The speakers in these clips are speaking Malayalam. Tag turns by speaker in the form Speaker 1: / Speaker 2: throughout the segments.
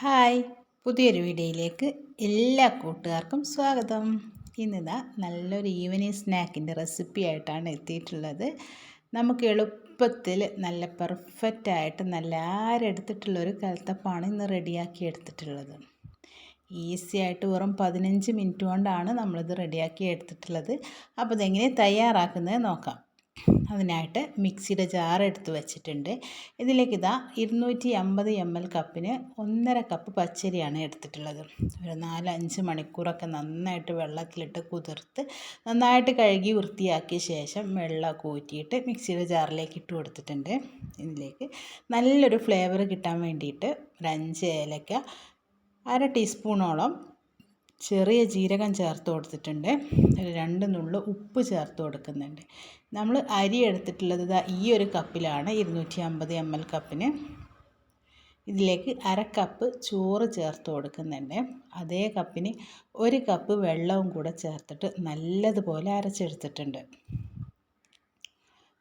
Speaker 1: ഹായ്. പുതിയൊരു വീഡിയോയിലേക്ക് എല്ലാ കൂട്ടുകാർക്കും സ്വാഗതം. ഇന്നിതാ നല്ലൊരു ഈവനിങ് സ്നാക്കിന്റെ റെസിപ്പി ആയിട്ടാണ് എത്തിയിട്ടുള്ളത്. നമുക്ക് എളുപ്പത്തിൽ നല്ല പെർഫെക്റ്റ് ആയിട്ട് നല്ല ആരെടുത്തിട്ടുള്ളൊരു കലത്തപ്പാണ് ഇന്ന് റെഡിയാക്കി എടുത്തിട്ടുള്ളത്. ഈസി ആയിട്ട് വെറും പതിനഞ്ച് മിനിറ്റ് കൊണ്ടാണ് നമ്മളിത് റെഡിയാക്കി എടുത്തിട്ടുള്ളത്. അപ്പോൾ ഇതെങ്ങനെ തയ്യാറാക്കുന്നത് നോക്കാം. അതിനായിട്ട് മിക്സിയുടെ ജാർ എടുത്ത് വെച്ചിട്ടുണ്ട്. ഇതിലേക്ക് ഇതാ ഇരുന്നൂറ്റി അമ്പത് എം എൽ കപ്പിന് ഒന്നര കപ്പ് പച്ചരിയാണ് എടുത്തിട്ടുള്ളത്. ഒരു നാലഞ്ച് മണിക്കൂറൊക്കെ നന്നായിട്ട് വെള്ളത്തിലിട്ട് കുതിർത്ത് നന്നായിട്ട് കഴുകി വൃത്തിയാക്കിയ ശേഷം വെള്ളം കൂറ്റിയിട്ട് മിക്സിയുടെ ജാറിലേക്ക് ഇട്ട് കൊടുത്തിട്ടുണ്ട്. ഇതിലേക്ക് നല്ലൊരു ഫ്ലേവർ കിട്ടാൻ വേണ്ടിയിട്ട് ഒരു അഞ്ച് ഏലക്ക അര ടീസ്പൂണോളം ചെറിയ ജീരകം ചേർത്ത് കൊടുത്തിട്ടുണ്ട്. ഒരു രണ്ട് നുള്ളു ഉപ്പ് ചേർത്ത് കൊടുക്കുന്നുണ്ട്. നമ്മൾ അരി എടുത്തിട്ടുള്ളത് ഇതാ ഈ ഒരു കപ്പിലാണ് ഇരുന്നൂറ്റി അമ്പത് എം എൽ കപ്പിന്. ഇതിലേക്ക് അര കപ്പ് ചോറ് ചേർത്ത് കൊടുക്കുന്നുണ്ട്. അതേ കപ്പിന് ഒരു കപ്പ് വെള്ളവും കൂടെ ചേർത്തിട്ട് നല്ലതുപോലെ അരച്ചെടുത്തിട്ടുണ്ട്.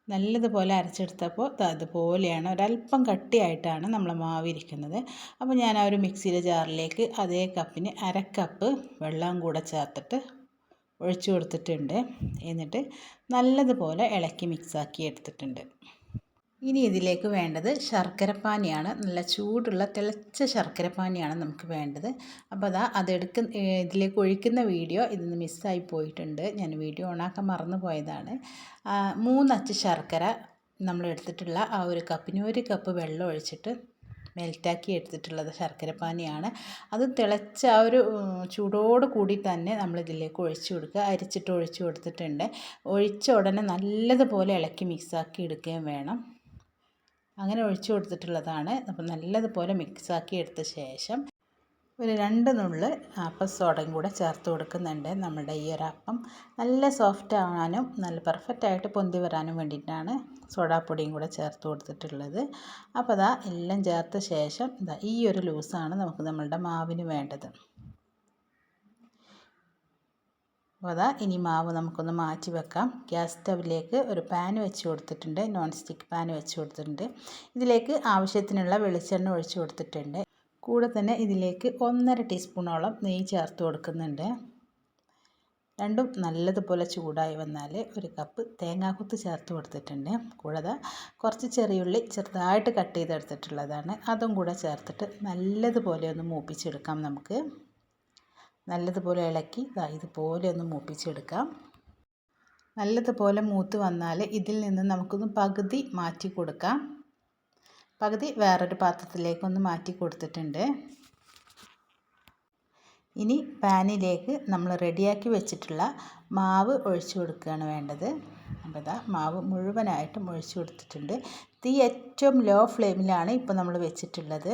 Speaker 1: നല്ലതുപോലെ അരച്ചെടുത്തപ്പോൾ അതുപോലെയാണ് ഒരല്പം കട്ടിയായിട്ടാണ് നമ്മൾ മാവിരിക്കുന്നത് അപ്പോൾ ഞാൻ ആ ഒരു മിക്സിയിലെ ജാറിലേക്ക് അതേ കപ്പിന് അര കപ്പ് വെള്ളം കൂടെ ചേർത്തിട്ട് ഒഴിച്ചു കൊടുത്തിട്ടുണ്ട്. എന്നിട്ട് നല്ലതുപോലെ ഇളക്കി മിക്സാക്കി എടുത്തിട്ടുണ്ട്. ഇനി ഇതിലേക്ക് വേണ്ടത് ശർക്കരപ്പാനിയാണ് നല്ല ചൂടുള്ള തിളച്ച ശർക്കരപ്പാനിയാണ് നമുക്ക് വേണ്ടത്. അപ്പോൾ അതാ അതെടുക്ക ഇതിലേക്ക് ഒഴിക്കുന്ന വീഡിയോ ഇതിന്ന് മിസ്സായി പോയിട്ടുണ്ട്. ഞാൻ വീഡിയോ ഓണാക്കാൻ മറന്നു പോയതാണ്. മൂന്നച്ച് ശർക്കര നമ്മൾ എടുത്തിട്ടുള്ള ആ ഒരു കപ്പിന് ഒരു കപ്പ് വെള്ളം ഒഴിച്ചിട്ട് മെൽറ്റാക്കി എടുത്തിട്ടുള്ളത് ശർക്കരപ്പാനിയാണ് അത് തിളച്ച ആ ഒരു ചൂടോട് കൂടി തന്നെ നമ്മൾ ഇതിലേക്ക് ഒഴിച്ചു കൊടുക്കുക. അരിച്ചിട്ട് ഒഴിച്ചു കൊടുത്തിട്ടുണ്ട്. ഒഴിച്ച ഉടനെ നല്ലതുപോലെ ഇളക്കി മിക്സാക്കി എടുക്കുകയും വേണം. അങ്ങനെ ഒഴിച്ചു കൊടുത്തിട്ടുള്ളതാണ്. അപ്പം നല്ലതുപോലെ മിക്സാക്കി എടുത്ത ശേഷം ഒരു രണ്ട് നുള്ള് അപ്പം സോഡയും കൂടെ ചേർത്ത് കൊടുക്കുന്നുണ്ട് നമ്മുടെ ഈ ഒരു അപ്പം. നല്ല സോഫ്റ്റ് ആവാനും നല്ല പെർഫെക്റ്റ് ആയിട്ട് പൊന്തി വരാനും വേണ്ടിയിട്ടാണ് സോഡാപ്പൊടിയും കൂടെ ചേർത്ത് കൊടുത്തിട്ടുള്ളത്. അപ്പോൾ അതാ എല്ലാം ചേർത്ത ശേഷം ഈ ഒരു ലൂസാണ് നമുക്ക് നമ്മളുടെ മാവിന് വേണ്ടത്. അപ്പോൾ അതാ ഇനി മാവ് നമുക്കൊന്ന് മാറ്റി വെക്കാം. ഗ്യാസ് സ്റ്റവിലേക്ക് ഒരു പാൻ വെച്ച് കൊടുത്തിട്ടുണ്ട്. നോൺ സ്റ്റിക്ക് പാൻ വെച്ച് കൊടുത്തിട്ടുണ്ട്. ഇതിലേക്ക് ആവശ്യത്തിനുള്ള വെളിച്ചെണ്ണ ഒഴിച്ച് കൊടുത്തിട്ടുണ്ട്. കൂടെ തന്നെ ഇതിലേക്ക് ഒന്നര ടീസ്പൂണോളം നെയ്യ് ചേർത്ത് കൊടുക്കുന്നുണ്ട്. രണ്ടും നല്ലതുപോലെ ചൂടായി വന്നാൽ ഒരു കപ്പ് തേങ്ങാക്കുത്ത് ചേർത്ത് കൊടുത്തിട്ടുണ്ട്. കൂടാതെ കുറച്ച് ചെറിയുള്ളി ചെറുതായിട്ട് കട്ട് ചെയ്തെടുത്തിട്ടുള്ളതാണ്. അതും കൂടെ ചേർത്തിട്ട് നല്ലതുപോലെ ഒന്ന് മൂപ്പിച്ചെടുക്കാം നമുക്ക്. നല്ലതുപോലെ ഇളക്കി ഇതുപോലെ ഒന്ന് മൂപ്പിച്ചെടുക്കാം. നല്ലതുപോലെ മൂത്ത് വന്നാൽ ഇതിൽ നിന്ന് നമുക്കൊന്ന് പകുതി മാറ്റി കൊടുക്കാം. പകുതി വേറൊരു പാത്രത്തിലേക്കൊന്ന് മാറ്റി കൊടുത്തിട്ടുണ്ട്. ഇനി പാനിലേക്ക് നമ്മൾ റെഡിയാക്കി വെച്ചിട്ടുള്ള മാവ് ഒഴിച്ചു കൊടുക്കുകയാണ് വേണ്ടത്. അപ്പോൾ ഇതാ മാവ് മുഴുവനായിട്ടും ഒഴിച്ചു കൊടുത്തിട്ടുണ്ട്. തീ ഏറ്റവും ലോ ഫ്ലെയിമിലാണ് ഇപ്പോൾ നമ്മൾ വെച്ചിട്ടുള്ളത്.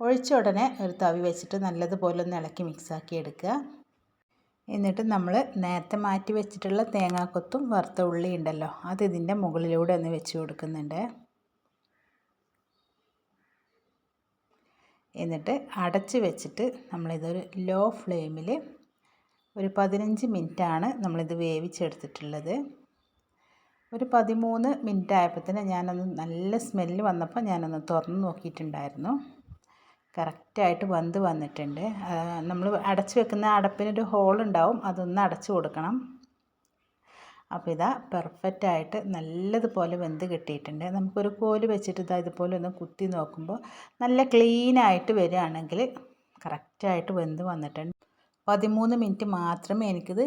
Speaker 1: ഒഴിച്ച ഉടനെ ഒരു തവി വെച്ചിട്ട് നല്ലതുപോലെ ഒന്ന് ഇളക്കി മിക്സാക്കി എടുക്കുക. എന്നിട്ട് നമ്മൾ നേരത്തെ മാറ്റി വെച്ചിട്ടുള്ള തേങ്ങാക്കൊത്തും വറുത്ത ഉള്ളി ഉണ്ടല്ലോ അത് ഇതിന്റെ മുകളിലൂടെ ഒന്ന് വെച്ച് കൊടുക്കുന്നുണ്ട്. എന്നിട്ട് അടച്ച് വെച്ചിട്ട് നമ്മളിതൊരു ലോ ഫ്ലെയിമിൽ ഒരു പതിനഞ്ച് മിനിറ്റാണ് നമ്മളിത് വേവിച്ചെടുത്തിട്ടുള്ളത്. ഒരു പതിമൂന്ന് മിനിറ്റ് ആയപ്പോൾ തന്നെ ഞാനൊന്ന് നല്ല സ്മെല്ല് വന്നപ്പോൾ ഞാനൊന്ന് തുറന്ന് നോക്കിയിട്ടുണ്ടായിരുന്നു. കറക്റ്റായിട്ട് വെന്ത് വന്നിട്ടുണ്ട്. നമ്മൾ അടച്ച് വെക്കുന്ന അടപ്പിനൊരു ഹോൾ ഉണ്ടാവും അതൊന്ന് അടച്ച് കൊടുക്കണം. അപ്പോൾ ഇതാ പെർഫെക്റ്റായിട്ട് നല്ലതുപോലെ വെന്ത് കിട്ടിയിട്ടുണ്ട്. നമുക്കൊരു കോൽ വെച്ചിട്ട് ഇതാ ഇതുപോലെ ഒന്ന് കുത്തി നോക്കുമ്പോൾ നല്ല ക്ലീനായിട്ട് വരികയാണെങ്കിൽ കറക്റ്റായിട്ട് വെന്ത് വന്നിട്ടുണ്ട്. പതിമൂന്ന് മിനിറ്റ് മാത്രമേ എനിക്കിത്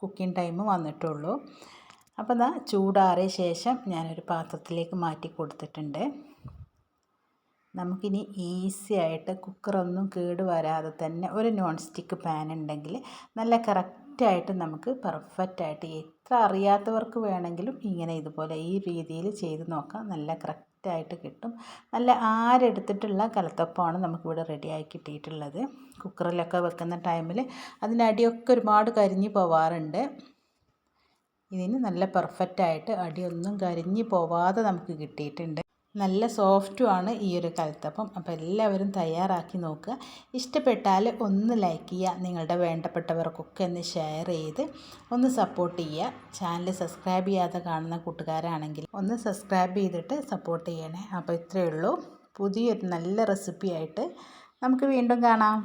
Speaker 1: കുക്കിംഗ് ടൈം വന്നിട്ടുള്ളൂ. അപ്പോൾ ഇതാ ചൂടാറിയ ശേഷം ഞാനൊരു പാത്രത്തിലേക്ക് മാറ്റി കൊടുത്തിട്ടുണ്ട്. നമുക്കിനി ഈസി ആയിട്ട് കുക്കറൊന്നും കേട് വരാതെ തന്നെ ഒരു നോൺ സ്റ്റിക്ക് പാൻ ഉണ്ടെങ്കിൽ നല്ല കറക്റ്റായിട്ട് നമുക്ക് പെർഫെക്റ്റായിട്ട് എത്ര അറിയാത്തവർക്ക് വേണമെങ്കിലും ഇങ്ങനെ ഇതുപോലെ ഈ രീതിയിൽ ചെയ്ത് നോക്കാം. നല്ല കറക്റ്റായിട്ട് കിട്ടും. നല്ല ആരെടുത്തിട്ടുള്ള കലത്തപ്പമാണ് നമുക്കിവിടെ റെഡിയായി കിട്ടിയിട്ടുള്ളത്. കുക്കറിലൊക്കെ വെക്കുന്ന ടൈമിൽ അതിനടിയൊക്കെ ഒരുപാട് കരിഞ്ഞ് പോവാറുണ്ട്. ഇതിന് നല്ല പെർഫെക്റ്റായിട്ട് അടിയൊന്നും കരിഞ്ഞ് പോവാതെ നമുക്ക് കിട്ടിയിട്ടുണ്ട്. നല്ല സോഫ്റ്റുമാണ് ഈ ഒരു കലത്തപ്പം അപ്പോൾ എല്ലാവരും തയ്യാറാക്കി നോക്കുക. ഇഷ്ടപ്പെട്ടാൽ ഒന്ന് ലൈക്ക് ചെയ്യുക. നിങ്ങളുടെ വേണ്ടപ്പെട്ടവർക്കൊക്കെ ഒന്ന് ഷെയർ ചെയ്ത് ഒന്ന് സപ്പോർട്ട് ചെയ്യുക. ചാനൽ സബ്സ്ക്രൈബ് ചെയ്യാതെ കാണുന്ന കൂട്ടുകാരാണെങ്കിൽ ഒന്ന് സബ്സ്ക്രൈബ് ചെയ്തിട്ട് സപ്പോർട്ട് ചെയ്യണേ. അപ്പോൾ ഇത്രയേ ഉള്ളൂ. പുതിയൊരു നല്ല റെസിപ്പിയായിട്ട് നമുക്ക് വീണ്ടും കാണാം.